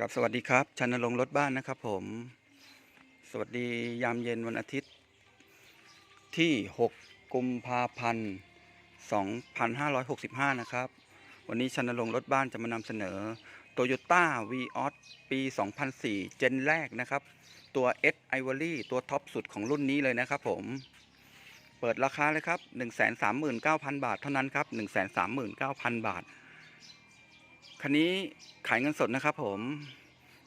กับสวัสดีครับชันนรงรถบ้านนะครับผม สวัสดียามเย็นวันอาทิตย์ ที่ 6 กุมภาพันธ์ 2565 นะครับ วันนี้ชันนรงรถบ้านจะมานำเสนอ Toyota v ีออปี 2004 เจนแรกนะครับ ตัว S Ivory ตัวท็อปสุดของรุ่นนี้เลยนะครับผม เปิดราคาเลยครับ 139,000 บาทเท่านั้นครับ 139,000 บาท คันนี้ขายเงินสดนะครับผม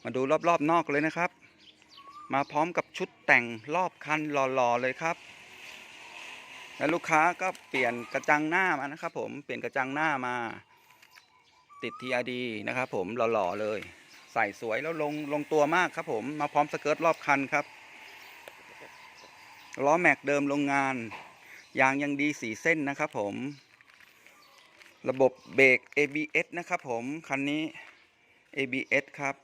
มาดูรอบๆนอกเลยนะครับ มาพร้อมกับชุดแต่งรอบคันหล่อๆเลยครับ และลูกค้าก็เปลี่ยนกระจังหน้ามานะครับ ผม เปลี่ยนกระจังหน้ามา ติด TRD นะครับผมหล่อๆเลย ใส่สวยแล้วลงลงตัวมากครับ ผม มาพร้อมสเกิร์ตรอบคันครับ ล้อแม็กเดิมโรงงาน ยางยังดีสีเส้นนะครับผม ระบบเบรก ABS นะครับผม คันนี้ ABS ครับ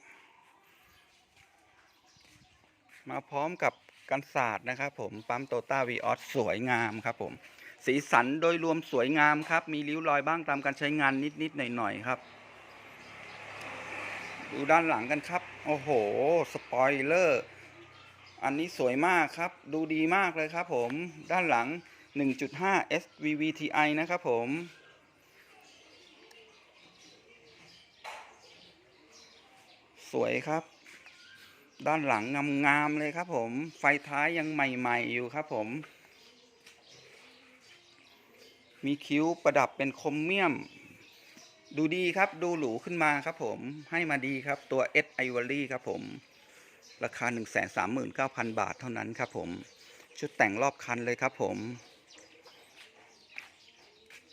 มาพร้อมกับกันศาสตร์นะครับผม ปั๊มโตต้าวีออสสวยงามครับผม สีสันโดยรวมสวยงามครับ มีริ้วรอยบ้างตามการใช้งานนิด ๆ หน่อย ๆ ครับ ดูด้านหลังกันครับ โอ้โห สปอยเลอร์ อันนี้สวยมากครับ ดูดีมากเลยครับผม ด้านหลัง 1.5 SVVTi นะครับผม สวยครับ ด้านหลังงามๆเลยครับผม ไฟท้ายยังใหม่ๆอยู่ครับผม มีคิ้วประดับเป็นคมเมียม ดูดีครับ ดูหรูขึ้นมาครับผม ให้มาดีครับตัว S Ivory ครับผม ราคา 139,000 บาทเท่านั้นครับผม ชุดแต่งรอบคันเลยครับผม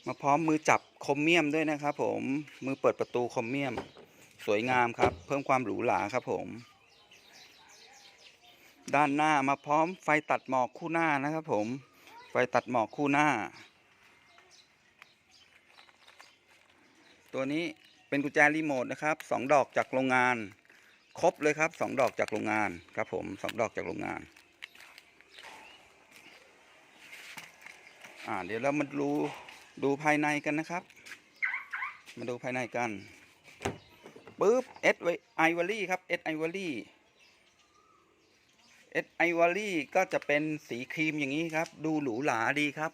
มาพร้อมมือจับคมเมียมด้วยนะครับผม มือเปิดประตูคมเมียม สวยงามครับ เพิ่มความหรูหราครับผม ด้านหน้ามาพร้อมไฟตัดหมอกคู่หน้านะครับผม ไฟตัดหมอกคู่หน้า ตัวนี้เป็นกุญแจรีโมทนะครับสองดอกจากโรงงาน ครบเลยครับสองดอกจากโรงงานครับผมสองดอกจากโรงงานอ่าเดี๋ยวเรามาดูดูภายในกันนะครับ มาดูภายในกัน ปุ๊บเอสไอวอรี่ครับเอสไอวอรี่เอสไอวอรี่ก็จะเป็นสีครีมอย่างนี้ครับ ดูหรูหราดีครับ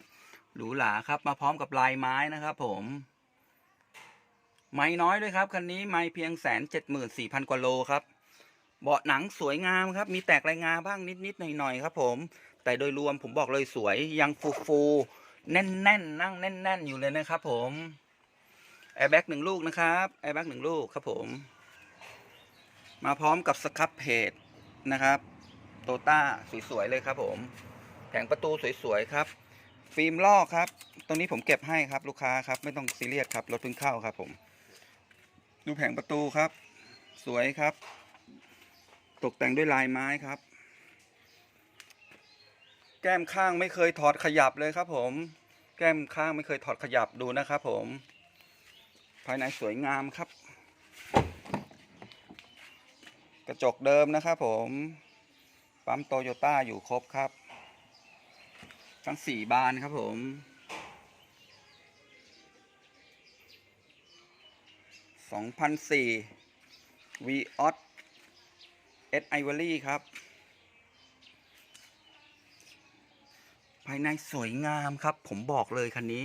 หรูหราครับ มาพร้อมกับลายไม้นะครับ ผม ไม้น้อยด้วยครับ คันนี้ไม้เพียงแสนเจ็ดหมื่นสี่พันกว่าโลครับ เบาะหนังสวยงามครับ มีแตกรายงาบ้างนิดๆหน่อยๆครับ ผม แต่โดยรวมผมบอกเลยสวยยังฟูฟูๆแน่นๆนนั่งแน่น ๆ อยู่เลยนะครับ ผม แอร์แบ็กหนึ่งลูกนะครับแอร์แบ็กหนึ่งลูกครับผม มาพร้อมกับสครับเพจนะครับโตต้าสวยๆเลยครับผมแผงประตูสวยๆครับ ฟิล์มลอกครับ ตรงนี้ผมเก็บให้ครับลูกค้าครับ ไม่ต้องซีเรียสครับรถเพิ่งเข้าครับ ผม ดูแผงประตูครับ สวยครับ ตกแต่งด้วยลายไม้ครับ แก้มข้างไม่เคยถอดขยับเลยครับ ผม แก้มข้างไม่เคยถอดขยับดูนะครับ ผม ภายในสวยงามครับ กระจกเดิมนะครับผม ปั๊มโตโยต้าอยู่ครบครับ ทั้งสี่บานครับผม2004 v ีออสเอสไอวอรี่ครับ ภายในสวยงามครับ ผมบอกเลยคันนี้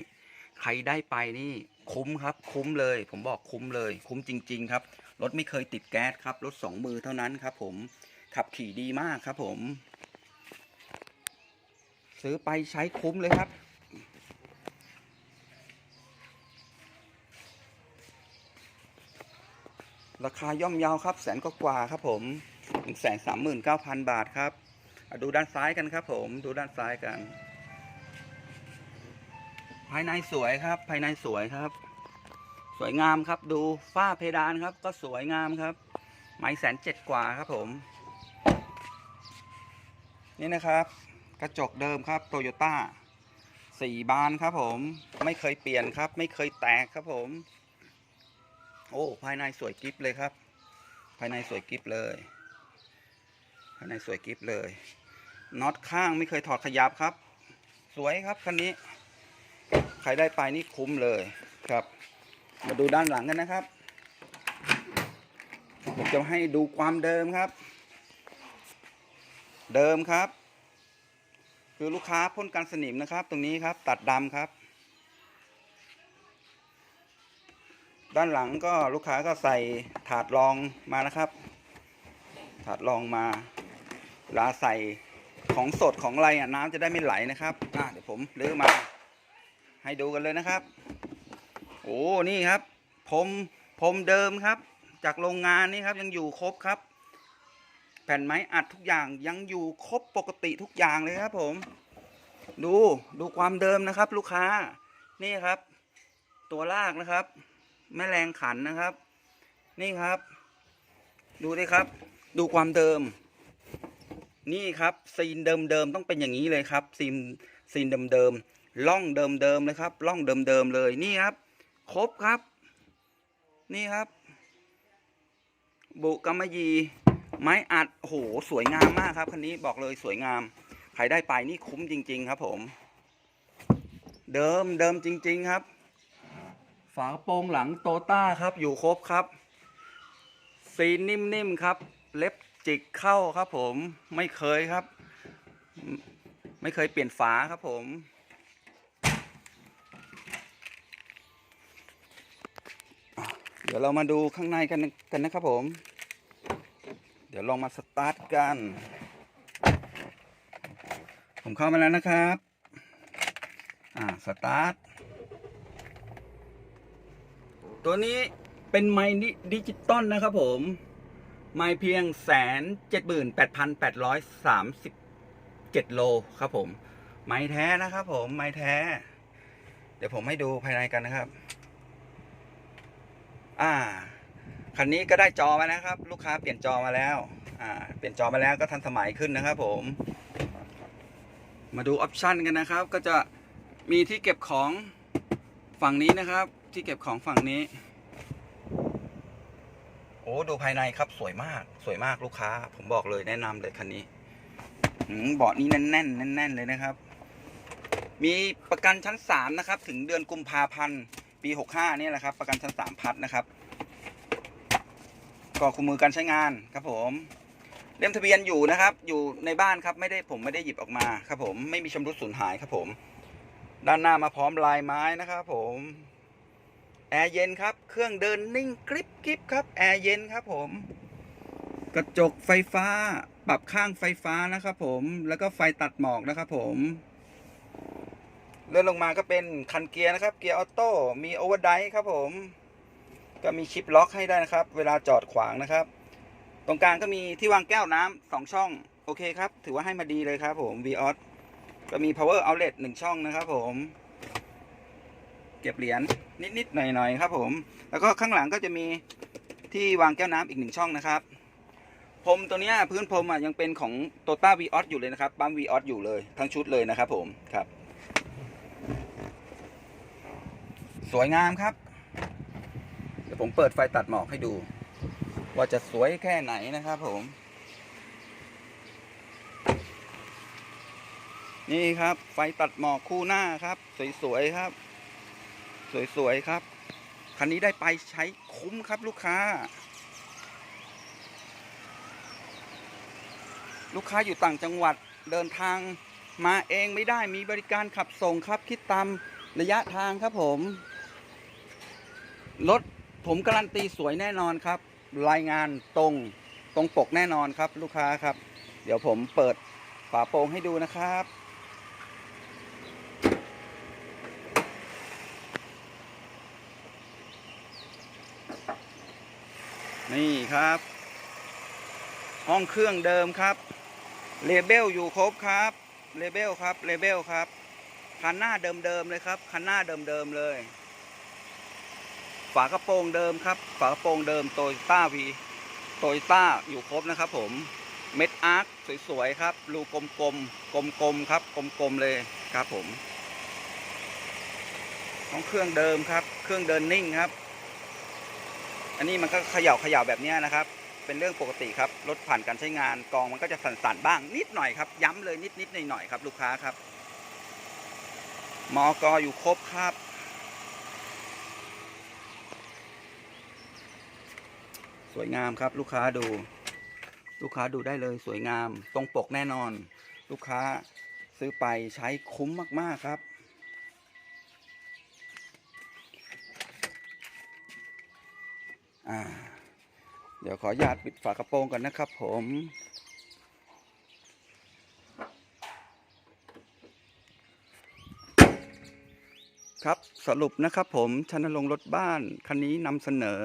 ใครได้ไปนี่คุ้มครับ คุ้มเลย ผมบอกคุ้มเลย คุ้มจริง ๆ ครับ รถไม่เคยติดแก๊สครับ รถสองมือเท่านั้นครับ ผมขับขี่ดีมากครับ ผม ซื้อไปใช้คุ้มเลยครับราคาย่อมเยาวครับแสนกกว่าครับผมหนึ่งแสนสามหมื่นเก้าพันบาทครับ ดูด้านซ้ายกันครับผมดูด้านซ้ายกันายในสวยครับ ภายในสวยครับ สวยงามครับ ดูฝ้าเพดานครับ ก็สวยงามครับ ไม้แสนเจ็ดกว่าครับผม นี่นะครับ กระจกเดิมครับโตโยต้าสี่บานครับผม ไม่เคยเปลี่ยนครับ ไม่เคยแตกครับผม โอ้ ภายในสวยกิฟเลยครับ ภายในสวยกิฟเลย ภายในสวยกิฟเลยน็อตข้างไม่เคยถอดขยับครับ สวยครับคันนี้ ครได้ไปนี่คุ้มเลยครับ มาดูด้านหลังกันนะครับ ผมจะให้ดูความเดิมครับ เดิมครับ คือลูกค้าพ่นกันสนิมนะครับ ตรงนี้ครับตัดดำครับ ด้านหลังก็ลูกค้าก็ใส่ถาดรองมานะครับ ถาดรองมาลาใส่ของสดของอะไรอะน้ำจะได้ไม่ไหลนะครับอะเดี๋ยวผมลื้อมา ให้ดูกันเลยนะครับ โอ้นี่ครับผมผมเดิมครับ จากโรงงานนี่ครับยังอยู่ครบครับ แผ่นไม้อัดทุกอย่างยังอยู่ครบปกติทุกอย่างเลยครับ ผม ดูดูความเดิมนะครับ ลูกค้านี่ครับ ตัวลากนะครับ แม่แรงขันนะครับ นี่ครับ ดูดิครับ ดูความเดิม นี่ครับซีนเดิมๆต้องเป็นอย่างนี้เลยครับซีนซีนเดิมๆ ล่องเดิมๆเลยครับล่องเดิมๆเลยนี่ครับ ครบครับ นี่ครับ บุกำมะยี ไม้อัดโหสวยงามมากครับคันนี้บอกเลยสวยงาม ใครได้ไปนี่คุ้มจริง ๆ ครับ ผม เดิมเดิมจริง ๆครับ ฝากระโปรงหลังโตต้าครับ อยู่ครบครับซีนิ่มๆครับ เล็บจิกเข้าครับ ผมไม่เคยครับ ไม่เคยเปลี่ยนฝาครับผม ดี๋ยวเรามาดูข้างในกันกันนะครับผม เดี๋ยวลองมาสตาร์ทกัน ผมเข้ามาแล้วนะครับ อ่า สตาร์ท ตัวนี้เป็นไมค์ดิจิตอลนะครับผมไมค์เพียงแสนเจ็ดหมื่นแปดพันแปดร้อยสามสิบเจ็ดโลครับผม ไม้แท้นะครับผม ไม้แท้ เดี๋ยวผมให้ดูภายในกันนะครับ อ่าคันนี้ก็ได้จอมาแล้วครับ ลูกค้าเปลี่ยนจอมาแล้วอ่าเปลี่ยนจอมาแล้วก็ทันสมัยขึ้นนะครับผม มาดูออปชันกันนะครับ ก็จะมีที่เก็บของฝั่งนี้นะครับ ที่เก็บของฝั่งนี้ โอ้ดูภายในครับสวยมากสวยมากลูกค้า ผมบอกเลยแนะนำเลยคันนี้อืมเบาะนี้แน่นแน่นแน่นเลยนะครับ มีประกันชั้นสามนะครับ ถึงเดือนกุมภาพันธ์ ปีหกห้านี่แหละครับ ประกันชั้นสามพัดนะครับก็คู่มือการใช้งานครับผม เล่มทะเบียนอยู่นะครับ อยู่ในบ้านครับไม่ได้ผมไม่ได้หยิบออกมาครับผมไม่มีชำรุดสูญหายครับผม ด้านหน้ามาพร้อมลายไม้นะครับผมแอร์เย็นครับ เครื่องเดินนิ่งกริบกริบครับ แอร์เย็นครับผม กระจกไฟฟ้า ปรับข้างไฟฟ้านะครับผม แล้วก็ไฟตัดหมอกนะครับผม ลื่อนลงมาก็เป็นคันเกียร์นะครับ เกียร์ออโต้มีโอเวอร์ไดครับผม ก็มีชิปล็อกให้ได้นะครับ เวลาจอดขวางนะครับ ตรงกลางก็มีที่วางแก้วน้ำสองช่อง โอเคครับ ถือว่าให้มาดีเลยครับผม v ีออสก็มี power outlet หนึ่งช่องนะครับผม เก็บเหรียญนิดๆหน่อยๆครับผม แล้วก็ข้างหลังก็จะมีที่วางแก้วน้ำอีกหนึ่งช่องนะครับพรมตัวนี้พื้นพรมอะยังเป็นของโตต้าวีออสอยู่เลยนะครับปั๊มวีออสอยู่เลยทั้งชุดเลยนะครับผมครับ สวยงามครับ เดี๋ยวผมเปิดไฟตัดหมอกให้ดู ว่าจะสวยแค่ไหนนะครับผม นี่ครับ ไฟตัดหมอกคู่หน้าครับ สวยๆครับ สวยๆครับ คันนี้ได้ไปใช้คุ้มครับลูกค้า ลูกค้าอยู่ต่างจังหวัดเดินทางมาเองไม่ได้มีบริการขับส่งครับ คิดตามระยะทางครับผม รถผมการันตีสวยแน่นอนครับ รายงานตรงตรงปกแน่นอนครับ ลูกค้าครับ เดี๋ยวผมเปิดฝาโปรงให้ดูนะครับ นี่ครับ ห้องเครื่องเดิมครับเลเบลอยู่ครบครับเลเบลครับเลเบลครับคันหน้าเดิมๆเลยครับคันหน้าเดิมๆเลย ฝากระโปรงเดิมครับ ฝากระโปรงเดิมโตโยต้าวีโตโยต้าอยู่ครบนะครับผม เม็ดอาร์คสวยๆครับ รูกลมๆ กลมๆครับ กลมๆเลยครับผมห้องเครื่องเดิมครับ เครื่องเดินนิ่งครับ อันนี้มันก็เขย่าเขย่าแบบนี้นะครับ เป็นเรื่องปกติครับ รถผ่านการใช้งานกองมันก็จะสั่นๆบ้างนิดหน่อยครับ ย้ำเลยนิดนิดหน่อยหน่อยๆครับ ลูกค้าครับ มอกออยู่ครบครับ สวยงามครับ ลูกค้าดู ลูกค้าดูได้เลยสวยงาม ตรงปกแน่นอน ลูกค้าซื้อไปใช้คุ้มมาก ๆ ครับ อ่า เดี๋ยวขออนุญาตปิดฝากระโปรงก่อนนะครับผมครับสรุปนะครับผมชนลงรถบ้าน คันนี้นำเสนอ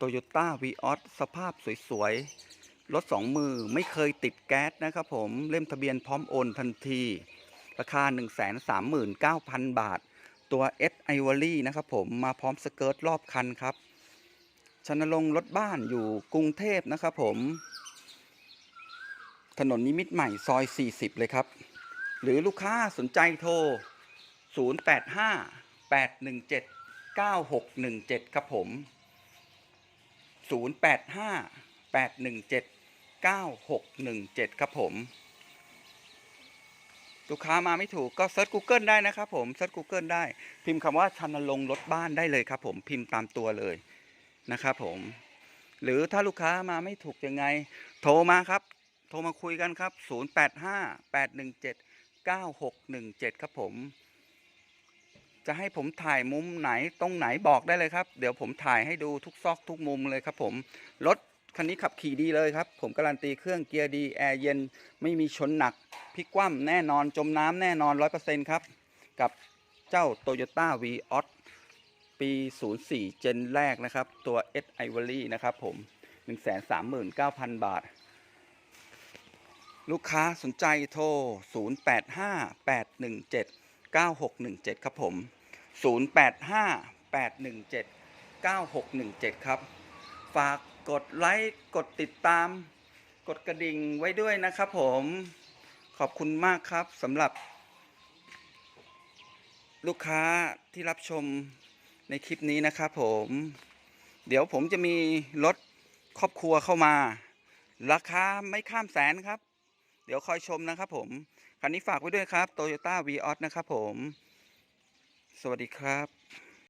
Toyota v ีออสสภาพสวยๆ รถสองมือไม่เคยติดแก๊สนะครับผมเล่มทะเบียนพร้อมโอนทันที ราคา 139,000 บาท ตัว S Ivory นะครับผมมาพร้อมสเกิร์ตรอบคันครับชนลงรถบ้านอยู่กรุงเทพนะครับผม ถนนนิมิตใหม่ซอย 40 เลยครับ หรือลูกค้าสนใจโทร 085 817 9617 ครับผม 085 817 9617 ครับผม ลูกค้ามาไม่ถูกก็เซิร์ช Google ได้นะครับผมเซิร์ช Google ได้ พิมพ์คำว่าชันลงรถบ้านได้เลยครับผมพิมพ์ตามตัวเลยนะครับผม หรือถ้าลูกค้ามาไม่ถูกยังไง โทรมาครับ โทรมาคุยกันครับ 085 817 9617 ครับผม จะให้ผมถ่ายมุมไหนตรงไหนบอกได้เลยครับ เดี๋ยวผมถ่ายให้ดูทุกซอกทุกมุมเลยครับผมรถคันนี้ขับขี่ดีเลยครับ ผมการันตีเครื่องเกียร์ดีแอร์เย็นไม่มีชนหนักพลิกคว่ำแน่นอนจมน้ำแน่นอน 100%ครับ กับเจ้า Toyota v ีออสปี 04 เจนแรกนะครับ ตัว S Ivory นะครับผม 139,000 บาท ลูกค้าสนใจโทร 9617 ครับผม 0858179617 ครับ ฝากกดไลค์ กดติดตาม กดกระดิ่งไว้ด้วยนะครับผม ขอบคุณมากครับสำหรับ ลูกค้าที่รับชมในคลิปนี้นะครับผม เดี๋ยวผมจะมีรถครอบครัวเข้ามา ราคาไม่ข้ามแสนครับ เดี๋ยวคอยชมนะครับผม คันนี้ฝากไว้ด้วยครับ Toyota v ีออนะครับผม สวัสดีครับ